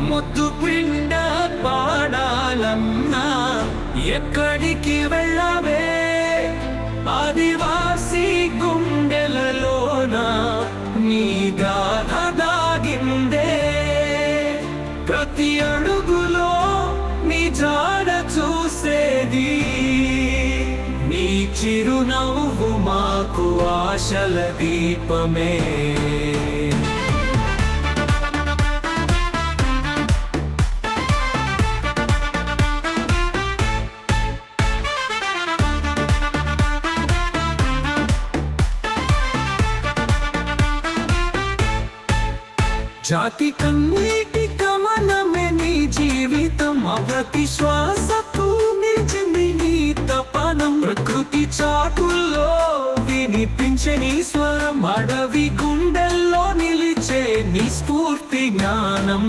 ముద్దు పిండ పాడాలన్నా ఎక్కడికి వెళ్ళవే? ఆదివాసి గుండెలలోన నీ గాథ దాగిందే. ప్రతి అడుగులో నీ జాడ చూసేది. నీ చిరునవ్వు మాకు ఆశల దీపమే. జాతి కన్నీటి కమనమే నీ జీవితం. ప్రతి శ్వాసకు నిలిచింది నీ తపనం. ప్రకృతి చాటుల్లో వినిపించే నీ స్వరం. అడవి గుండెల్లో నిలిచే నీ స్ఫూర్తి జ్ఞానం.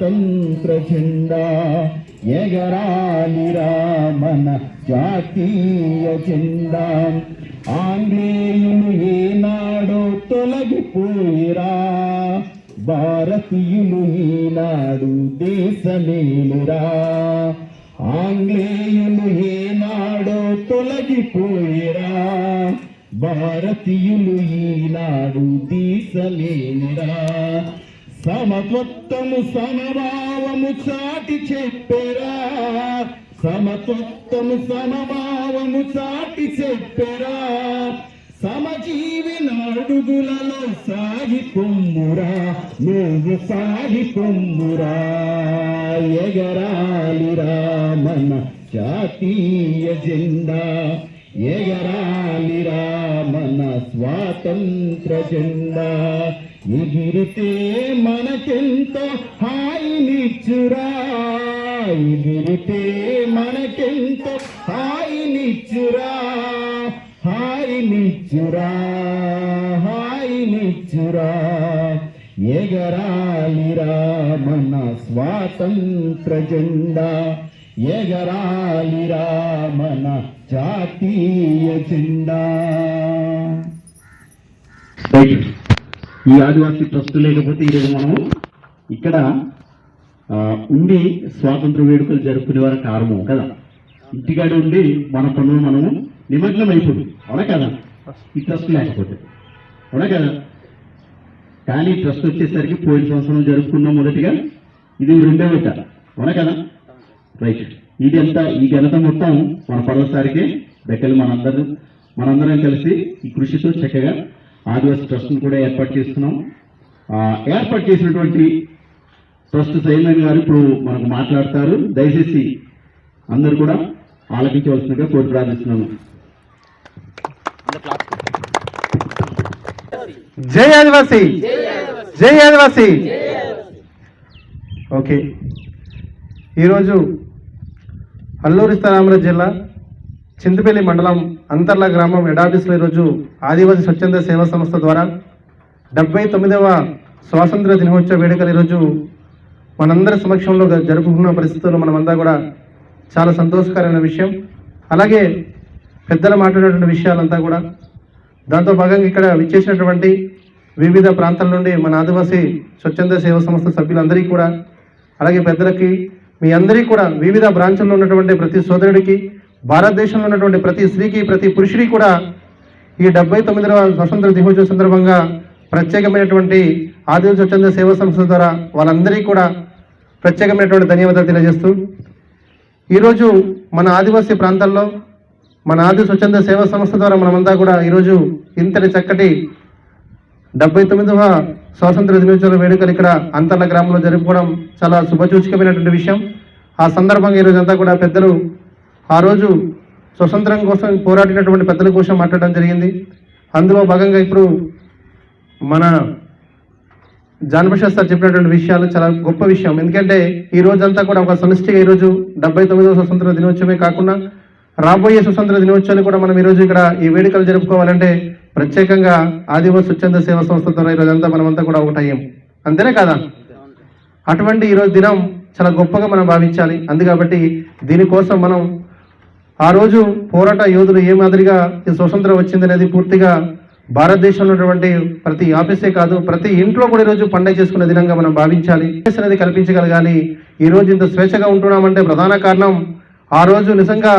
స్వాతంత్ర జెండా ఎగరాలి రామన జాతీయ జెండా. ఆంగ్లేయులు ఏనాడో తొలగిపోయిరా. భారతీయులు ఈనాడు దేశమేలురా. ఆంగ్లేయులు ఏనాడో తొలగిపోయిరా. భారతీయులు ఈనాడు దేశమేలురా. సమత్వత్తము సమభావము చాటి చెప్పెరా. సమత్వత్తము సమభావము చాటి చెప్పెరా. సమజీవి నాడుగులలో సాగి పొమ్మురా నువ్వు సాగి పొమ్మురా ఎగరాలిరా మన జాతీయ జెండా. ఎగరాలిరా మన స్వాతంత్ర జెండా. ఎగిరితే మనకెంతో హాయినిచ్చురా? ఎగిరితే మనకెంతో హాయినిచ్చురా? హాయినిచ్చురా హాయినిచ్చురా? ఎగరాలిరా మన స్వాతంత్ర జెండా ఎగరాలిరా మన జాతీయ జెండా? ఈ ఆదివాసీ ట్రస్ట్ లేకపోతే ఈరోజు మనం ఇక్కడ ఉండి స్వాతంత్ర వేడుకలు జరుపుకునే వారు కారణం కదా? ఇంటికాడ ఉండి మన పనులు మనము నిమగ్నం అయిపోదు అవునా కదా? ఈ ట్రస్ట్ లేకపోతే. అవునా కదా? కానీ ట్రస్ట్ వచ్చేసరికి పోయిన సంవత్సరం జరుపుకున్నాం మొదటిగా. ఇది రెండో విట అవునా కదా? రైట్. ఇది ఎంత ఈ ఘనత మొత్తం మన పదోసారికి బెక్కలు మనందరూ మనందరం కలిసి ఈ కృషితో చక్కగా ఆదివాసీ ట్రస్ట్ను కూడా ఏర్పాటు చేస్తున్నాం. ఏర్పాటు చేసినటువంటి ట్రస్ట్ చైర్మన్ గారు ఇప్పుడు మనకు మాట్లాడతారు. దయచేసి అందరూ కూడా ఆలకించవలసిందిగా కోరి ప్రార్థిస్తున్నాను. జై ఆదివాసి! జై ఆదివాసి! ఓకే. ఈరోజు అల్లూరి స్థానామరాజు జిల్లా చింతపల్లి మండలం అంతర్ల గ్రామం హెడ్ ఆఫీస్లో ఈరోజు ఆదివాసీ స్వచ్ఛంద సేవా సంస్థ ద్వారా డెబ్బై తొమ్మిదవ స్వాతంత్ర దినోత్సవ వేడుకలు ఈరోజు మనందరి సమక్షంలో జరుపుకున్న పరిస్థితుల్లో మనమంతా కూడా చాలా సంతోషకరమైన విషయం. అలాగే పెద్దలు మాట్లాడినటువంటి విషయాలంతా కూడా దాంతో భాగంగా ఇక్కడ విచ్చేసినటువంటి వివిధ ప్రాంతాల నుండి మన ఆదివాసీ స్వచ్ఛంద సేవా సంస్థ సభ్యులందరికీ కూడా అలాగే పెద్దలకి మీ అందరికీ కూడా వివిధ బ్రాంచ్ల్లో ఉన్నటువంటి ప్రతి సోదరుడికి భారతదేశంలో ఉన్నటువంటి ప్రతి స్త్రీకి ప్రతి పురుషుడికి కూడా ఈ డెబ్బై తొమ్మిదవ స్వతంత్ర దినోత్సవ సందర్భంగా ప్రత్యేకమైనటువంటి ఆదివాసీ స్వచ్ఛంద సేవా సంస్థ ద్వారా వాళ్ళందరికీ కూడా ప్రత్యేకమైనటువంటి ధన్యవాదాలు తెలియజేస్తూ ఈరోజు మన ఆదివాసీ ప్రాంతాల్లో మన ఆది స్వచ్ఛంద సేవా సంస్థ ద్వారా మనమంతా కూడా ఈరోజు ఇంతటి చక్కటి డెబ్బై తొమ్మిదవ స్వాతంత్ర దినోత్సవ వేడుకలు ఇక్కడ అంతర్ల గ్రామంలో జరుపుకోవడం చాలా శుభసూచకమైనటువంటి విషయం. ఆ సందర్భంగా ఈరోజు అంతా కూడా పెద్దలు ఆ రోజు స్వతంత్రం కోసం పోరాడినటువంటి పెద్దల కోసం మాట్లాడడం జరిగింది. అందులో భాగంగా ఇప్పుడు మన జానప్రసాద్ సార్ చెప్పినటువంటి విషయాలు చాలా గొప్ప విషయం. ఎందుకంటే ఈ రోజంతా కూడా ఒక సమిష్టిగా ఈరోజు డెబ్బై తొమ్మిదవ స్వతంత్ర దినోత్సవమే కాకుండా రాబోయే స్వతంత్ర దినోత్సవాన్ని కూడా మనం ఈరోజు ఇక్కడ ఈ వేడుకలు జరుపుకోవాలంటే ప్రత్యేకంగా ఆదివాసి స్వచ్ఛంద సేవా సంస్థ ద్వారా ఈరోజంతా మనమంతా కూడా ఒకటయ్యాం. అంతేనే కదా? అటువంటి ఈరోజు దినం చాలా గొప్పగా మనం భావించాలి. అందుకాబట్టి దీనికోసం మనం ఆ రోజు పోరాట యోధులు ఏ మాదిరిగా ఈ స్వతంత్రం వచ్చిందనేది పూర్తిగా భారతదేశంలో ఉన్నటువంటి ప్రతి ఆఫీసే కాదు ప్రతి ఇంట్లో కూడా ఈరోజు పండగ చేసుకునే దినంగా మనం భావించాలి. అనేది కల్పించగలగాలి? ఈ రోజు ఇంత స్వేచ్ఛగా ఉంటున్నామంటే ప్రధాన కారణం ఆ రోజు నిజంగా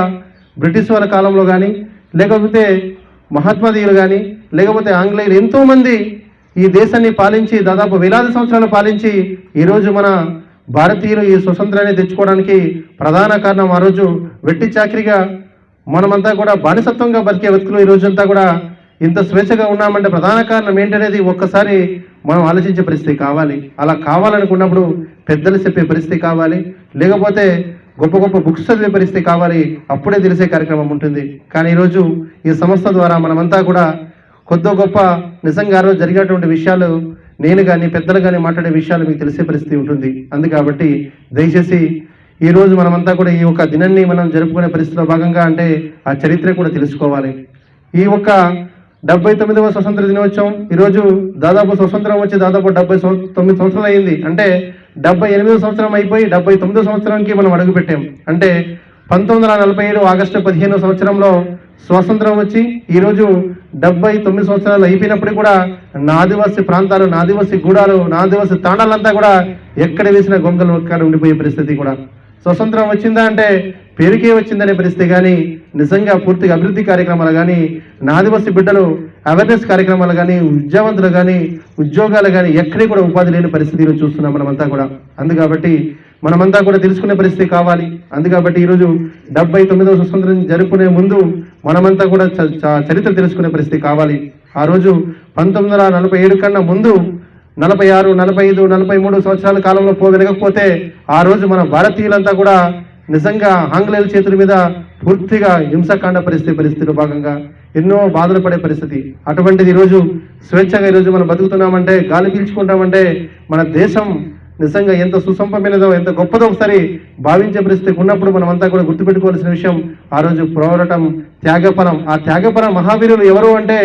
బ్రిటిష్ వాళ్ళ కాలంలో కానీ లేకపోతే మహాత్మాదీయులు కానీ లేకపోతే ఆంగ్లేయులు ఎంతోమంది ఈ దేశాన్ని పాలించి దాదాపు వేలాది సంవత్సరాలు పాలించి ఈరోజు మన భారతీయులు ఈ స్వతంత్రాన్ని తెచ్చుకోవడానికి ప్రధాన కారణం ఆ రోజు వెట్టి చాకరిగా మనమంతా కూడా బానిసత్వంగా బతికే వ్యక్తులు ఈ రోజంతా కూడా ఇంత స్వేచ్ఛగా ఉన్నామంటే ప్రధాన కారణం ఏంటనేది ఒక్కసారి మనం ఆలోచించే పరిస్థితి కావాలి. అలా కావాలనుకున్నప్పుడు పెద్దలు చెప్పే పరిస్థితి కావాలి. లేకపోతే గొప్ప గొప్ప బుక్స్ చదివే పరిస్థితి కావాలి. అప్పుడే తెలిసే కార్యక్రమం ఉంటుంది. కానీ ఈరోజు ఈ సంస్థ ద్వారా మనమంతా కూడా కొద్ది గొప్ప నిజంగా ఆ రోజు జరిగినటువంటి విషయాలు నేను కానీ పెద్దలు కానీ మాట్లాడే విషయాలు మీకు తెలిసే పరిస్థితి ఉంటుంది. అందు కాబట్టి దయచేసి ఈరోజు మనమంతా కూడా ఈ యొక్క దినాన్ని మనం జరుపుకునే పరిస్థితిలో భాగంగా అంటే ఆ చరిత్ర కూడా తెలుసుకోవాలి. ఈ ఒక్క డెబ్బై తొమ్మిదవ స్వతంత్ర దినోత్సవం ఈరోజు దాదాపు స్వతంత్రం వచ్చి దాదాపు డెబ్బై తొమ్మిది సంవత్సరాలు అయింది. అంటే డెబ్బై ఎనిమిదో సంవత్సరం అయిపోయి డెబ్బై తొమ్మిదో సంవత్సరానికి మనం అడుగుపెట్టాం. అంటే పంతొమ్మిది వందల నలభై ఏడు ఆగస్టు పదిహేను సంవత్సరంలో స్వాతంత్రం వచ్చి ఈరోజు డెబ్బై తొమ్మిది సంవత్సరాలు అయిపోయినప్పుడు కూడా నా ఆదివాసి ప్రాంతాలు నా గూడాలు నా ఆదివాసి తాండాలంతా కూడా ఎక్కడ వేసిన గొంగలు ఒక్కడ ఉండిపోయే పరిస్థితి కూడా. స్వతంత్రం వచ్చిందా అంటే పేరుకే వచ్చిందనే పరిస్థితి కానీ నిజంగా పూర్తిగా అభివృద్ధి కార్యక్రమాలు కానీ నా బిడ్డలు అవేర్నెస్ కార్యక్రమాలు కానీ విద్యావంతులు కానీ ఉద్యోగాలు కానీ ఎక్కడే కూడా ఉపాధి లేని పరిస్థితిని చూస్తున్నాం మనమంతా కూడా. అందుకాబట్టి మనమంతా కూడా తెలుసుకునే పరిస్థితి కావాలి. అందుకాబట్టి ఈరోజు డెబ్బై తొమ్మిదవ స్వతంత్రం జరుపుకునే ముందు మనమంతా కూడా చ- చరిత్ర తెలుసుకునే పరిస్థితి కావాలి. ఆ రోజు పంతొమ్మిది వందల నలభై ఏడు కన్నా ముందు నలభై ఆరు నలభై ఐదు నలభై మూడు సంవత్సరాల కాలంలో పో వెలగకపోతే ఆ రోజు మన భారతీయులంతా కూడా నిజంగా ఆంగ్లేయుల చేతుల మీద పూర్తిగా హింసకాండ పరిస్థితి పరిస్థితిలో భాగంగా ఎన్నో బాధలు పడే పరిస్థితి. అటువంటిది ఈరోజు స్వేచ్ఛగా ఈరోజు మనం బతుకుతున్నామంటే గాలి పీల్చుకుంటామంటే మన దేశం నిజంగా ఎంత సుసంపమైనదో ఎంత గొప్పదో ఒకసారి భావించే పరిస్థితి ఉన్నప్పుడు మనం అంతా కూడా గుర్తుపెట్టుకోవాల్సిన విషయం ఆ రోజు పోరాటం త్యాగపరం. ఆ త్యాగపరం మహావీరులు ఎవరు అంటే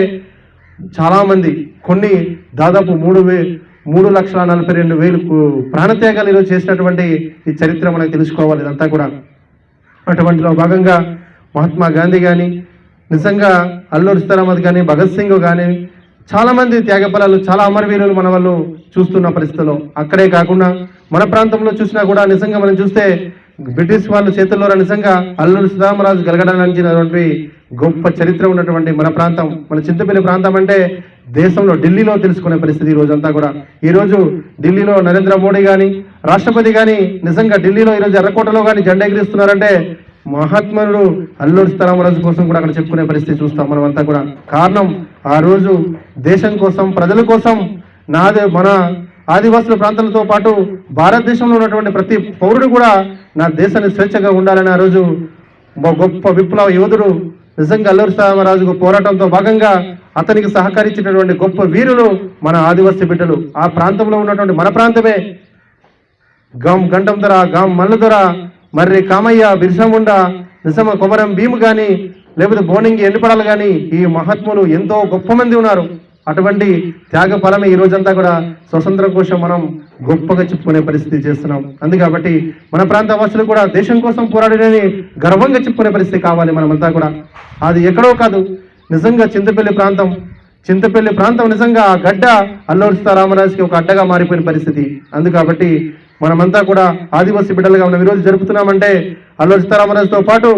చాలామంది. కొన్ని దాదాపు మూడు వే మూడు లక్షల నలభై రెండు వేలు ప్రాణత్యాగాలు ఈరోజు చేసినటువంటి ఈ చరిత్ర మనకు తెలుసుకోవాలి ఇదంతా కూడా. అటువంటిలో భాగంగా మహాత్మా గాంధీ కానీ నిజంగా అల్లూరి సీతారామద్ కానీ భగత్ సింగ్ కానీ చాలా మంది త్యాగఫలాలు చాలా అమరవీరులు మన వాళ్ళు చూస్తున్న పరిస్థితుల్లో. అక్కడే కాకుండా మన ప్రాంతంలో చూసినా కూడా నిజంగా మనం చూస్తే బ్రిటిష్ వాళ్ళ చేతుల్లో నిజంగా అల్లూరి సీతారామరాజు గలగడానికి గొప్ప చరిత్ర ఉన్నటువంటి మన ప్రాంతం మన చింతపల్లి ప్రాంతం అంటే దేశంలో ఢిల్లీలో తెలుసుకునే పరిస్థితి ఈ రోజంతా కూడా. ఈరోజు ఢిల్లీలో నరేంద్ర మోడీ కానీ రాష్ట్రపతి కానీ నిజంగా ఢిల్లీలో ఈ రోజు ఎర్రకోటలో కానీ జెండా ఎగిరిస్తున్నారంటే మహాత్ముడు అల్లూరి సీతారామరాజు కోసం కూడా అక్కడ చెప్పుకునే పరిస్థితి చూస్తాం మనం అంతా కూడా. కారణం ఆ రోజు దేశం కోసం ప్రజల కోసం నాదే మన ఆదివాసుల ప్రాంతాలతో పాటు భారతదేశంలో ఉన్నటువంటి ప్రతి పౌరుడు కూడా నా దేశాన్ని స్వేచ్ఛగా ఉండాలని ఆ రోజు గొప్ప విప్లవ యోధుడు నిజంగా అల్లూరి సీతారామరాజు పోరాటంతో భాగంగా అతనికి సహకరించినటువంటి గొప్ప వీరులు మన ఆదివాసీ బిడ్డలు. ఆ ప్రాంతంలో ఉన్నటువంటి మన ప్రాంతమే. గం గంటం ధర గం మల్ల ధర మర్రి కామయ్య బిర్సముండ నిజమ కొమరం భీము కానీ లేకపోతే బోనింగి ఎండిపడాలి కానీ ఈ మహాత్ములు ఎంతో గొప్ప మంది ఉన్నారు. అటువంటి త్యాగ ఫలమే ఈ రోజంతా కూడా స్వతంత్రం కోసం మనం గొప్పగా చెప్పుకునే పరిస్థితి చేస్తున్నాం. అందు కాబట్టి మన ప్రాంత వాసులు కూడా దేశం కోసం పోరాడని గర్వంగా చెప్పుకునే పరిస్థితి కావాలి మనమంతా కూడా. అది ఎక్కడో కాదు. నిజంగా చింతపల్లి ప్రాంతం చింతపల్లి ప్రాంతం నిజంగా ఆ గడ్డ అల్లూరి సీతారామరాజుకి ఒక అడ్డగా మారిపోయిన పరిస్థితి. అందు కాబట్టి మనమంతా కూడా ఆదివాసీ బిడ్డలుగా మనం ఈరోజు జరుపుతున్నామంటే అల్లూరి సీతారామరాజుతో పాటు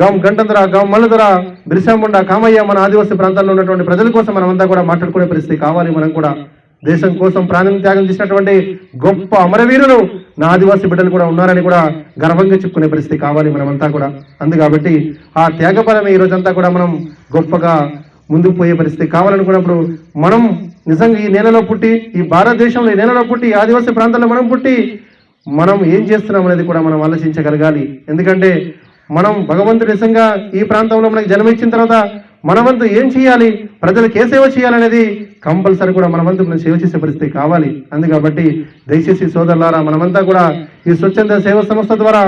గాం గంటంధర గాం మల్లధర బిరిసాముండ కామయ్య మన ఆదివాసీ ప్రాంతాల్లో ఉన్నటువంటి ప్రజల కోసం మనమంతా కూడా మాట్లాడుకునే పరిస్థితి కావాలి. మనం కూడా దేశం కోసం ప్రాణం త్యాగం చేసినటువంటి గొప్ప అమరవీరులు నా ఆదివాసీ బిడ్డలు కూడా ఉన్నారని కూడా గర్వంగా చెప్పుకునే పరిస్థితి కావాలి మనమంతా కూడా. అందు కాబట్టి ఆ త్యాగపరమే ఈ రోజంతా కూడా మనం గొప్పగా ముందుకు పోయే పరిస్థితి కావాలనుకున్నప్పుడు మనం నిజంగా ఈ నేలలో పుట్టి ఈ భారతదేశంలో ఈ నేలలో పుట్టి ఆదివాసీ ప్రాంతాల్లో మనం పుట్టి మనం ఏం చేస్తున్నాం అనేది కూడా మనం ఆలోచించగలగాలి. ఎందుకంటే మనం భగవంతుడు నిజంగా ఈ ప్రాంతంలో మనకి జన్మించిన తర్వాత మన వంతు ఏం చేయాలి? ప్రజలకు ఏ సేవ చేయాలనేది కంపల్సరీ కూడా మన వంతు మనం సేవ చేసే పరిస్థితి కావాలి. అందు కాబట్టి దయచేసి సోదరులారా మనమంతా కూడా ఈ స్వచ్ఛంద సేవ సంస్థ ద్వారా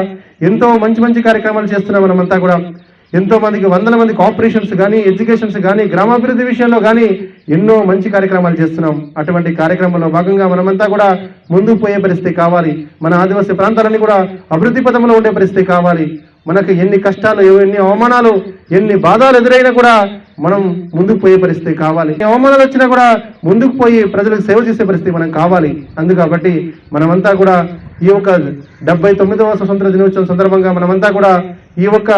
ఎంతో మంచి మంచి కార్యక్రమాలు చేస్తున్నాం మనమంతా కూడా ఎంతో మందికి వందల మందికి ఆపరేషన్స్ కానీ ఎడ్యుకేషన్స్ కానీ గ్రామాభివృద్ధి విషయంలో కానీ ఎన్నో మంచి కార్యక్రమాలు చేస్తున్నాం. అటువంటి కార్యక్రమంలో భాగంగా మనమంతా కూడా ముందుకు పోయే పరిస్థితి కావాలి. మన ఆదివాసీ ప్రాంతాలన్నీ కూడా అభివృద్ధి పథంలో ఉండే పరిస్థితి కావాలి. మనకు ఎన్ని కష్టాలు ఎన్ని అవమానాలు ఎన్ని బాధలు ఎదురైనా కూడా మనం ముందుకు పోయే పరిస్థితి కావాలి. అవమానాలు వచ్చినా కూడా ముందుకు పోయి ప్రజలకు సేవ చేసే పరిస్థితి మనం కావాలి. అందు కాబట్టి మనమంతా కూడా ఈ యొక్క డెబ్బై తొమ్మిదవ స్వతంత్ర దినోత్సవం సందర్భంగా మనమంతా కూడా ఈ యొక్క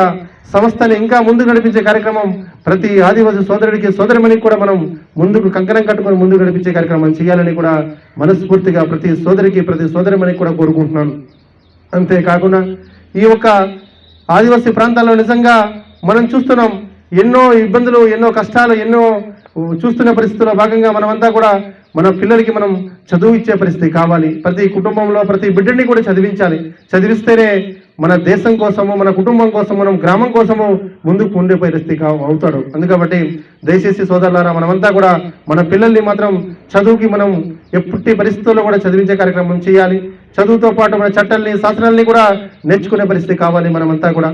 సంస్థని ఇంకా ముందుకు నడిపించే కార్యక్రమం ప్రతి ఆదివాసీ సోదరుడికి సోదరిమణికి కూడా మనం ముందుకు కంకణం కట్టుకొని ముందుకు నడిపించే కార్యక్రమం చేయాలని కూడా మనస్ఫూర్తిగా ప్రతి సోదరికి ప్రతి సోదరిమని కూడా కోరుకుంటున్నాను. అంతేకాకుండా ఈ యొక్క ఆదివాసీ ప్రాంతాల్లో నిజంగా మనం చూస్తున్నాం ఎన్నో ఇబ్బందులు ఎన్నో కష్టాలు ఎన్నో చూస్తున్న పరిస్థితుల్లో భాగంగా మనమంతా కూడా మన పిల్లలకి మనం చదువు ఇచ్చే పరిస్థితి కావాలి. ప్రతి కుటుంబంలో ప్రతి బిడ్డని కూడా చదివించాలి. చదివిస్తేనే మన దేశం కోసము మన కుటుంబం కోసం మనం గ్రామం కోసము ముందుకు ఉండే పరిస్థితి అవుతాడు. అందుకబట్టి దయచేసి సోదరులారా మనమంతా కూడా మన పిల్లల్ని మాత్రం చదువుకి మనం ఎప్పటి పరిస్థితుల్లో కూడా చదివించే కార్యక్రమం చేయాలి. చదువుతో పాటు మన చట్టాల్ని శాసనాలని కూడా నేర్చుకునే పరిస్థితి కావాలి మనమంతా కూడా.